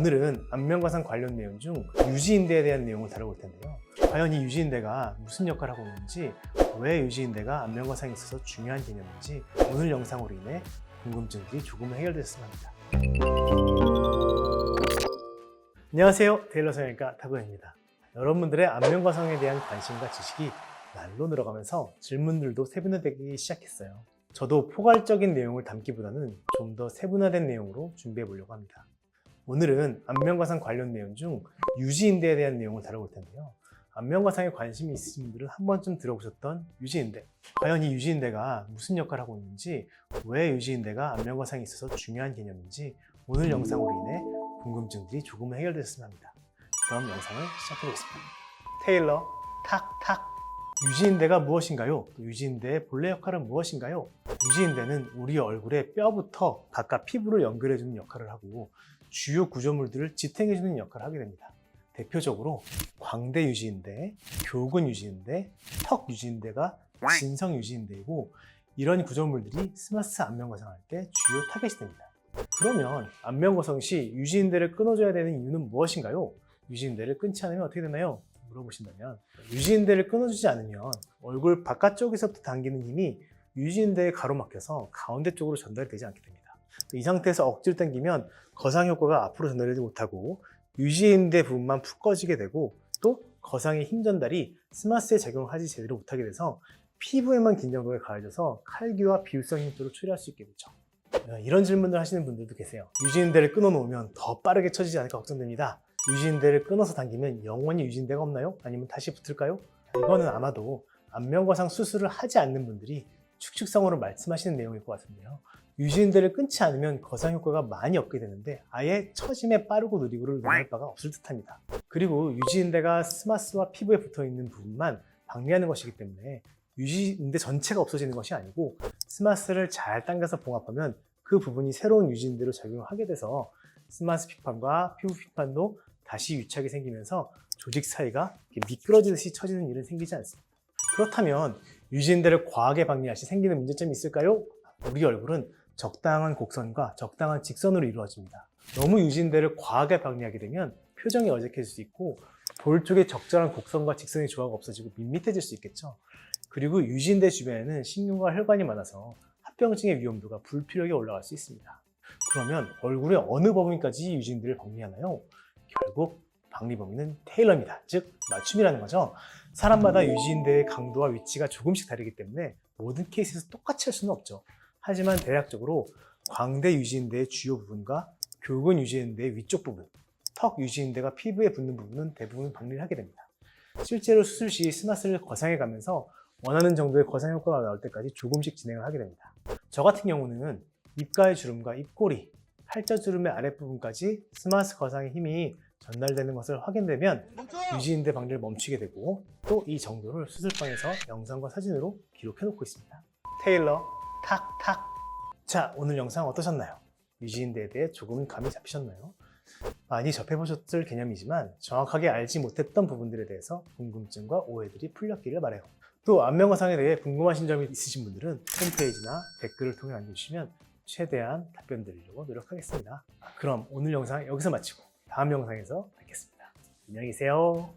오늘은 안면과상 관련 내용 중 유지인대에 대한 내용을 다뤄볼 텐데요. 과연 이 유지인대가 무슨 역할을 하고 있는지, 왜 유지인대가 안면과상에 있어서 중요한 개념인지 오늘 영상으로 인해 궁금증들이 조금은 해결됐으면 합니다. 안녕하세요. 테일러 성형외과 타구현입니다. 여러분들의 안면과상에 대한 관심과 지식이 날로 늘어가면서 질문들도 세분화되기 시작했어요. 저도 포괄적인 내용을 담기보다는 좀 더 세분화된 내용으로 준비해 보려고 합니다. 오늘은 안면과상 관련 내용 중 유지인대에 대한 내용을 다뤄볼 텐데요. 안면과상에 관심이 있으신 분들은 한 번쯤 들어보셨던 유지인대. 과연 이 유지인대가 무슨 역할을 하고 있는지, 왜 유지인대가 안면과상에 있어서 중요한 개념인지 오늘 영상으로 인해 궁금증들이 조금은 해결됐으면 합니다. 그럼 영상을 시작해 보겠습니다. 테일러 탁탁 유지인대가 무엇인가요? 또 유지인대의 본래 역할은 무엇인가요? 유지인대는 우리 얼굴의 뼈부터 각각 피부를 연결해주는 역할을 하고 주요 구조물들을 지탱해주는 역할을 하게 됩니다. 대표적으로 광대 유지인대, 교근 유지인대, 턱 유지인대가 진성 유지인대이고 이런 구조물들이 스마스 안면 거상할 때 주요 타겟이 됩니다. 그러면 안면거상 시 유지인대를 끊어줘야 되는 이유는 무엇인가요? 유지인대를 끊지 않으면 어떻게 되나요? 물어보신다면 유지인대를 끊어주지 않으면 얼굴 바깥쪽에서부터 당기는 힘이 유지인대에 가로막혀서 가운데 쪽으로 전달이 되지 않게 됩니다. 이 상태에서 억지로 당기면 거상 효과가 앞으로 전달되지 못하고 유지인대 부분만 푹 꺼지게 되고 또 거상의 힘 전달이 스마스에 작용을 하지 제대로 못하게 돼서 피부에만 긴장도가 가해져서 칼기와 비율성 힘도로 초래할 수 있게 되죠. 이런 질문을 하시는 분들도 계세요. 유지인대를 끊어놓으면 더 빠르게 처지지 않을까 걱정됩니다. 유지인대를 끊어서 당기면 영원히 유지인대가 없나요? 아니면 다시 붙을까요? 이거는 아마도 안면거상 수술을 하지 않는 분들이 축축성으로 말씀하시는 내용일 것 같은데요. 유지인대를 끊지 않으면 거상 효과가 많이 없게 되는데 아예 처짐에 빠르고 느리고를 논할 바가 없을 듯합니다. 그리고 유지인대가 스마스와 피부에 붙어 있는 부분만 방리하는 것이기 때문에 유지인대 전체가 없어지는 것이 아니고 스마스를 잘 당겨서 봉합하면 그 부분이 새로운 유지인대로 작용하게 돼서 스마스 피판과 피부 피판도 다시 유착이 생기면서 조직 사이가 미끄러지듯이 처지는 일은 생기지 않습니다. 그렇다면 유지인대를 과하게 방리할 시 생기는 문제점이 있을까요? 우리 얼굴은 적당한 곡선과 적당한 직선으로 이루어집니다. 너무 유지인대를 과하게 방리하게 되면 표정이 어색해질 수 있고 볼 쪽에 적절한 곡선과 직선의 조화가 없어지고 밋밋해질 수 있겠죠. 그리고 유지인대 주변에는 신경과 혈관이 많아서 합병증의 위험도가 불필요하게 올라갈 수 있습니다. 그러면 얼굴의 어느 범위까지 유지인대를 방리하나요? 결국 방리 범위는 테일러입니다. 즉 맞춤이라는 거죠. 사람마다 유지인대의 강도와 위치가 조금씩 다르기 때문에 모든 케이스에서 똑같이 할 수는 없죠. 하지만 대략적으로 광대 유지인대의 주요 부분과 교근 유지인대의 위쪽 부분, 턱 유지인대가 피부에 붙는 부분은 대부분 방리를 하게 됩니다. 실제로 수술 시 스마스를 거상해 가면서 원하는 정도의 거상 효과가 나올 때까지 조금씩 진행을 하게 됩니다. 저 같은 경우는 입가의 주름과 입꼬리, 팔자주름의 아랫부분까지 스마스 거상의 힘이 전달되는 것을 확인되면 유지인대 방리를 멈추게 되고 또 이 정도를 수술방에서 영상과 사진으로 기록해 놓고 있습니다. 테일러 탁탁 자 오늘 영상 어떠셨나요? 유지인대에 대해 조금 감이 잡히셨나요? 많이 접해보셨을 개념이지만 정확하게 알지 못했던 부분들에 대해서 궁금증과 오해들이 풀렸기를 바라요. 또 안면거상에 대해 궁금하신 점이 있으신 분들은 홈페이지나 댓글을 통해 남겨주시면 최대한 답변 드리려고 노력하겠습니다. 그럼 오늘 영상 여기서 마치고 다음 영상에서 뵙겠습니다. 안녕히 계세요.